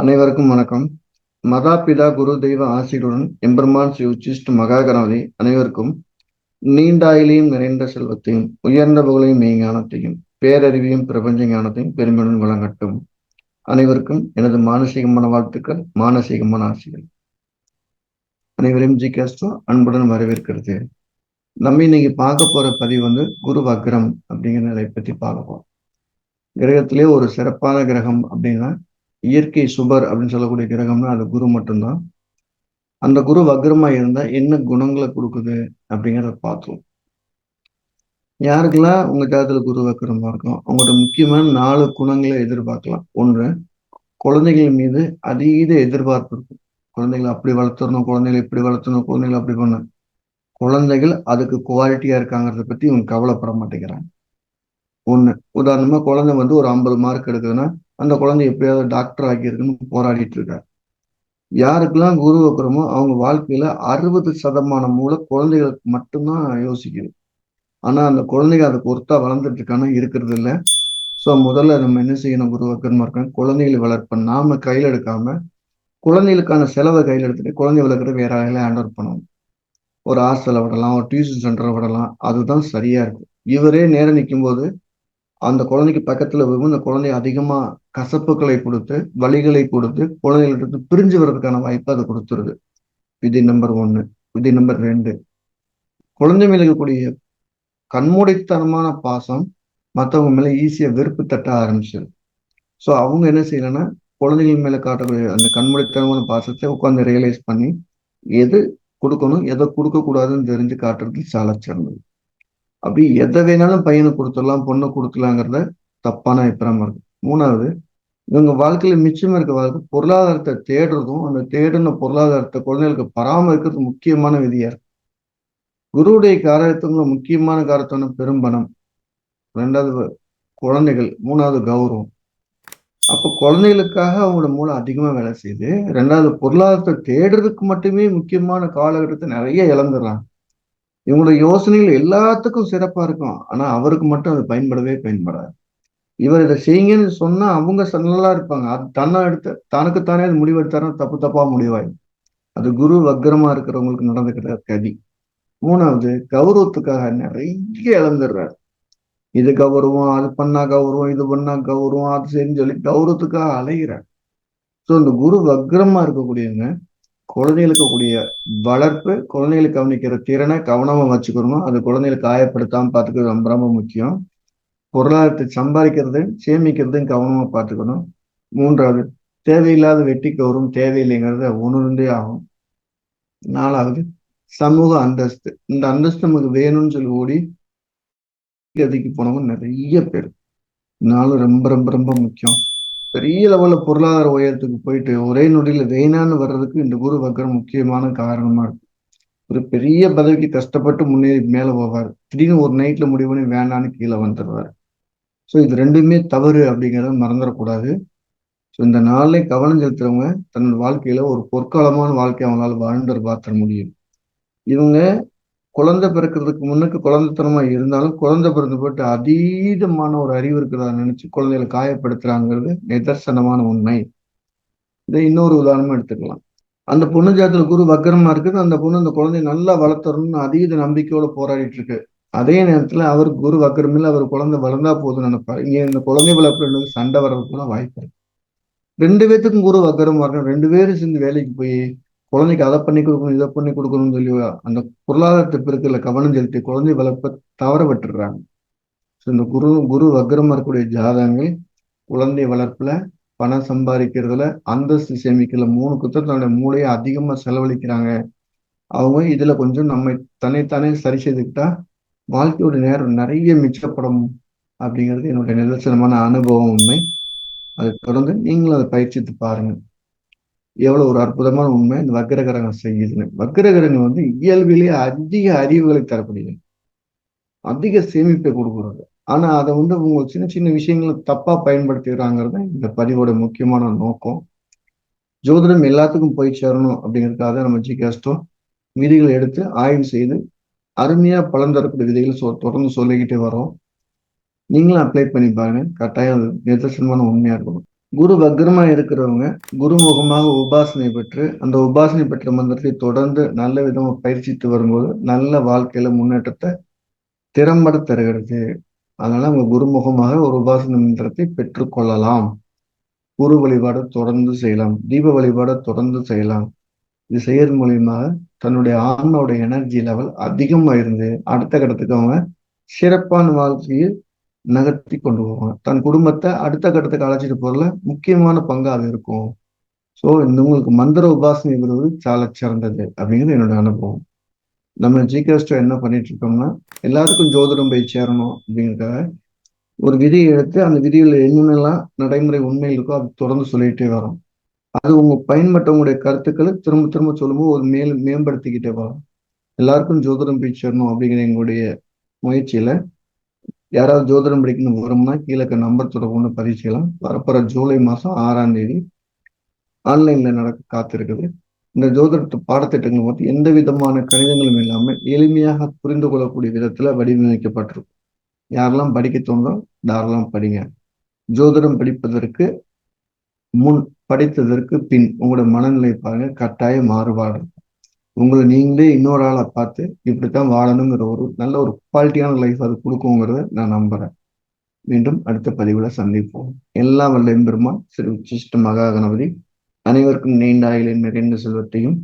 அனைவருக்கும் வணக்கம். மதா பிதா குரு தெய்வ ஆசிரியருடன் எம்பெருமான் ஸ்ரீ உச்சிஷ்ட மகாகணபதி அனைவருக்கும் நீண்டாயிலையும் நிறைந்த செல்வத்தையும் உயர்ந்த புகழையும் மெய்ஞானத்தையும் பேரறிவையும் பிரபஞ்ச ஞானத்தையும் பெருமையுடன் வழங்கட்டும். அனைவருக்கும் எனது மானசீகமான வாழ்த்துக்கள் மானசீகமான ஆசைகள். அனைவரையும் ஜி கேஸ்டோ அன்புடன் வரவேற்கிறது. நம்ம இன்னைக்கு பார்க்க போற பதிவு வந்து குரு வக்ரம் அப்படிங்கிற நிலை பற்றி பார்க்க போறோம். கிரகத்திலே ஒரு சிறப்பான கிரகம் அப்படின்னா இயற்கை சுபர் அப்படின்னு சொல்லக்கூடிய கிரகம்னா அது குரு மட்டும்தான். அந்த குரு வக்ரமா இருந்தா என்ன குணங்களை கொடுக்குது அப்படிங்கிறத பார்த்தோம் யாருக்கெல்லாம் உங்க ஜாதத்துல குரு வக்ரமா இருக்கும் அவங்களோட முக்கியமான நாலு குணங்களை எதிர்பார்க்கலாம். ஒன்று குழந்தைகள் மீது அதீத எதிர்பார்ப்பு இருக்கும். குழந்தைகளை அப்படி வளர்த்துறணும் குழந்தைகளை இப்படி வளர்த்தணும் குழந்தைகளை அப்படி பண்ண குழந்தைகள் அதுக்கு குவாலிட்டியா இருக்காங்கிறத பத்தி இவங்க கவலைப்பட மாட்டேங்கிறாங்க. ஒண்ணு உதாரணமா குழந்தை வந்து ஒரு ஐம்பது மார்க் எடுக்குதுன்னா அந்த குழந்தை எப்படியாவது டாக்டர் ஆக்கியிருக்குன்னு போராடிட்டு இருக்காரு யாருக்கெல்லாம் குரு வைக்கிறோமோ அவங்க வாழ்க்கையில அறுபது சதமான மூலம் குழந்தைகளுக்கு மட்டும்தான் யோசிக்குது. ஆனா அந்த குழந்தைங்க அதுக்கு ஒருத்தா வளர்ந்துட்டு இருக்கானா இருக்கிறது இல்லை. ஸோ முதல்ல நம்ம என்ன செய்யணும் குரு வக்கரமா இருக்காங்க குழந்தைகளை வளர்ப்ப நாம கையில் எடுக்காம குழந்தைகளுக்கான செலவை கையில் எடுத்துட்டு குழந்தை வளர்க்குற வேற ஆளையில ஹேண்டல் பண்ணணும். ஒரு ஹாஸ்டலை விடலாம் ஒரு டியூஷன் சென்டரை விடலாம். அதுதான் சரியா இருக்கும். இவரே நேரம் நிற்கும் போது அந்த குழந்தைக்கு பக்கத்துல வரும்போது அந்த குழந்தை அதிகமா கசப்புகளை கொடுத்து வழிகளை கொடுத்து குழந்தைகளிடத்து பிரிஞ்சு வர்றதுக்கான வாய்ப்பு அதை கொடுத்துருது. விதி நம்பர் ஒன்னு. விதி நம்பர் ரெண்டு. குழந்தை மேல இருக்கக்கூடிய கண்மூடித்தனமான பாசம் மற்றவங்க மேல ஈஸியா வெறுப்பு தட்ட ஆரம்பிச்சிருது ஸோ அவங்க என்ன செய்யலைன்னா குழந்தைகள் மேல காட்டக்கூடிய அந்த கண்மூடித்தனமான பாசத்தை உட்காந்து ரியலைஸ் பண்ணி எது கொடுக்கணும் எதை கொடுக்க கூடாதுன்னு தெரிஞ்சு காட்டுறது சால சிறந்தது. அப்படி எதை வேணாலும் பையனுக்கு கொடுத்துடலாம் பொண்ணு கொடுக்கலாங்கிறத தப்பான அபிப்பிராயம் இருக்கு. மூணாவது இவங்க வாழ்க்கையில மிச்சம் இருக்க வாழ்க்கை பொருளாதாரத்தை தேடுறதும் அந்த தேடின பொருளாதாரத்தை குழந்தைகளுக்கு பராமரிக்கிறது முக்கியமான விதியா இருக்கு. குருவுடைய காரகத்துவங்கள முக்கியமான காரத்தம் பெரும்பணம். ரெண்டாவது குழந்தைகள். மூணாவது கௌரவம். அப்போ குழந்தைகளுக்காக அவங்களோட மூலம் அதிகமா வேலை செய்யுது. ரெண்டாவது பொருளாதாரத்தை தேடுறதுக்கு மட்டுமே முக்கியமான காலகட்டத்தை நிறைய இழந்துடுறாங்க. இவங்களோட யோசனைகள் எல்லாத்துக்கும் சிறப்பா இருக்கும். ஆனா அவருக்கு மட்டும் அது பயன்படவே பயன்படாது. இவர் இதை செய்யுங்கன்னு சொன்னா அவங்க நல்லா இருப்பாங்க. அது தன்னை எடுத்து தனக்குத்தானே அது முடிவெடுத்தாரோ தப்பு தப்பா முடிவாயும் அது குரு வக்கரமா இருக்கிறவங்களுக்கு நடந்துக்கிற கதி. மூணாவது கௌரவத்துக்காக நிறைய இழந்துடுறாரு. இது கௌரவம் அது பண்ணா கௌரவம் இது பண்ணா கௌரவம் அது சரின்னு சொல்லி கௌரவத்துக்காக அலைகிறார் ஸோ இந்த குரு வக்ரமா இருக்கக்கூடியவங்க குழந்தைகளுக்கு கூடிய வளர்ப்பு குழந்தைகளை கவனிக்கிற திறனை கவனமா வச்சுக்கணும். அது குழந்தைகளை காயப்படுத்தாம பார்த்துக்கிறது ரொம்ப ரொம்ப முக்கியம். பொருளாதாரத்தை சம்பாதிக்கிறது சேமிக்கிறதும் கவனமா பார்த்துக்கணும். மூன்றாவது தேவையில்லாத வெட்டிக்கு வரும் தேவையில்லைங்கிறத உணர்ந்தே ஆகும் நாலாவது சமூக அந்தஸ்து. இந்த அந்தஸ்து நமக்கு வேணும்னு சொல்லி ஓடி கதிக்கு போனவங்க நிறைய பேர். நாளும் ரொம்ப ரொம்ப ரொம்ப முக்கியம். பெரிய லெவல்ல பொருளாதார உயரத்துக்கு போயிட்டு ஒரே நொடியில வேணான்னு வர்றதுக்கு இந்த குரு வக்கரம் முக்கியமான காரணமா இருக்கு. ஒரு பெரிய பதவிக்கு கஷ்டப்பட்டு முன்னேறி மேல போவார். திடீர்னு ஒரு நைட்ல முடிவு பண்ணி வேணான்னு கீழே வந்துடுவார் ஸோ இது ரெண்டுமே தவறு அப்படிங்கிறத மறந்துடக்கூடாது. ஸோ இந்த நாளிலே கவனம் செலுத்துறவங்க தன்னோட வாழ்க்கையில ஒரு பொற்காலமான வாழ்க்கை அவங்களால வாழ்ந்து பார்த்துட முடியும். இவங்க குழந்தை பிறக்கிறதுக்கு முன்னுக்கு குழந்தைத்தனமா இருந்தாலும் குழந்தை பிறந்து போட்டு அதீதமான ஒரு அறிவு இருக்கிறதா நினைச்சு குழந்தைகளை காயப்படுத்துறாங்கிறது நிதர்சனமான உண்மை. இதை இன்னொரு உதாரணமா எடுத்துக்கலாம். அந்த பொண்ணு ஜாத்துல குரு வக்கரமா இருக்குது. அந்த பொண்ணு அந்த குழந்தைய நல்லா வளர்த்தரணும்னு அதீத நம்பிக்கையோட போராடிட்டு இருக்கு. அதே நேரத்துல அவர் குரு வக்கரம் அவர் குழந்தை வளர்ந்தா போதும் நினைப்பாரு. இங்க இந்த குழந்தை வளர்ப்பு சண்டை வர்றதுக்குள்ள வாய்ப்பு இருக்கு. ரெண்டு பேத்துக்கும் குரு வக்கரம் வரணும். ரெண்டு பேரும் சேர்ந்து வேலைக்கு போய் குழந்தைக்கு அதை பண்ணி கொடுக்கணும் இதை பண்ணி கொடுக்கணும்னு சொல்லி அந்த பொருளாதாரத்தை பெருக்கல கவனம் செலுத்தி குழந்தை வளர்ப்ப தவற விட்டுடுறாங்க. ஸோ இந்த குரு குரு வக்ரமாக இருக்கக்கூடிய ஜாதகங்கள் குழந்தை வளர்ப்புல பணம் சம்பாதிக்கிறதுல அந்தஸ்து சேமிக்கல மூணு குத்த தன்னுடைய மூளையை அதிகமாக செலவழிக்கிறாங்க. அவங்க இதுல கொஞ்சம் நம்ம தன்னைத்தானே சரி செய்துக்கிட்டா வாழ்க்கையோட நேரம் நிறைய மிச்சப்படும் அப்படிங்கிறது என்னுடைய நிதர்சனமான அனுபவம் உண்மை. அதை தொடர்ந்து நீங்களும் அதை பயிற்சித்து பாருங்க. எவ்வளவு ஒரு அற்புதமான உண்மை. இந்த வக்கரகரகம் செய்யுதுன்னு. வக்கரகரகம் வந்து இயல்பிலேயே அதிக அறிவுகளை தரக்கூடியது. அதிக சேமிப்பை கொடுக்குறது. ஆனா அதை வந்து உங்க சின்ன சின்ன விஷயங்களை தப்பா பயன்படுத்திடுறாங்கிறது இந்த பதிவோட முக்கியமான நோக்கம். ஜோதிடம் எல்லாத்துக்கும் போய் சேரணும் அப்படிங்கிறதுக்காக நம்ம ஜி கேஸ்டோம் விதிகளை எடுத்து ஆய்வு செய்து அருமையா பலன் தரக்கூடிய விதிகளை சொ தொடர்ந்து சொல்லிக்கிட்டே வரோம். நீங்களும் அப்ளை பண்ணி பாருங்க. கட்டாயம் அது நிதர்சனமான உண்மையா இருக்கணும். குரு வக்ரமா இருக்கிறவங்க குருமுகமாக உபாசனை பெற்று அந்த உபாசனை பெற்ற மந்திரத்தை தொடர்ந்து நல்ல விதமாக பயிற்சித்து வரும்போது நல்ல வாழ்க்கையில முன்னேற்றத்தை திறம்பட தருகிறது. அதனால அவங்க குருமுகமாக ஒரு உபாசனை மந்திரத்தை பெற்றுக்கொள்ளலாம் குரு வழிபாடு தொடர்ந்து செய்யலாம். தீப வழிபாடு தொடர்ந்து செய்யலாம். இது செய்யறது மூலியமாக தன்னுடைய ஆணோட எனர்ஜி லெவல் அதிகமாக இருந்து அடுத்த கட்டத்துக்கு அவங்க சிறப்பான வாழ்க்கையில் நகர்த்தி கொண்டு போவாங்க. தன் குடும்பத்தை அடுத்த கட்டத்துக்கு அழைச்சிட்டு போறதுல முக்கியமான பங்கு அது இருக்கும். ஸோ இந்த உங்களுக்கு மந்திர உபாசனை வருவது சால சிறந்தது அப்படிங்கிறது என்னோட அனுபவம். நம்ம ஜிகேஸ்டோ என்ன பண்ணிட்டு இருக்கோம்னா எல்லாத்துக்கும் ஜோதிடம் போய் சேரணும் அப்படிங்கிறதுக்காக ஒரு விதியை எடுத்து அந்த விதியில் என்னென்னலாம் நடைமுறை உண்மையில் இருக்கோ அது தொடர்ந்து சொல்லிகிட்டே வரும். அது உங்க பயன்பட்டவங்களுடைய கருத்துக்களை திரும்ப திரும்ப சொல்லும்போது ஒரு மேல் மேம்படுத்திக்கிட்டே வரும். எல்லாருக்கும் ஜோதிடம் போய் சேரணும் அப்படிங்கிற எங்களுடைய முயற்சியில யாராவது ஜோதிடம் படிக்கணும் வரும்னா கீழே நம்பர் தொடர்பு பதிவு செய்யலாம் வரப்போற ஜூலை மாதம் ஆறாம் தேதி ஆன்லைன்ல நடக்க காத்திருக்குது. இந்த ஜோதிடத்து பாடத்திட்டங்கள் பார்த்து எந்த விதமான கணிதங்களும் இல்லாமல் எளிமையாக புரிந்து கொள்ளக்கூடிய விதத்தில் வடிவமைக்கப்பட்டிருக்கும். யாரெல்லாம் படிக்க தோன்றோ தாரெல்லாம் படிங்க. ஜோதிடம் படிப்பதற்கு முன் படித்ததற்கு பின் உங்களோட மனநிலை பாருங்க. கட்டாய மாறுபாடு. உங்களை நீங்களே இன்னொரு ஆளை பார்த்து இப்படித்தான் வாழணுங்கிற ஒரு நல்ல ஒரு குவாலிட்டியான லைஃப் அது கொடுக்குங்கிறத நான் நம்புறேன். மீண்டும் அடுத்த பதிவுல சந்திப்போம். எல்லாம் வல்ல எம்பெருமான் ஸ்ரீ உச்சிஷ்ட மகா கணபதி அனைவருக்கும் நீண்ட ஆயுளின் நிறைந்த செல்வத்தையும்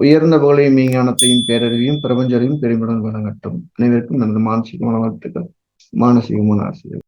உயர்ந்த புகழையும் மீஞானத்தையும் பேரறிவையும் பிரபஞ்சரையும் பெருமிடம் வழங்கட்டும். அனைவருக்கும் எனது மானசீகமான வாழ்த்துக்கள். மானசீகமான ஆசிரியர்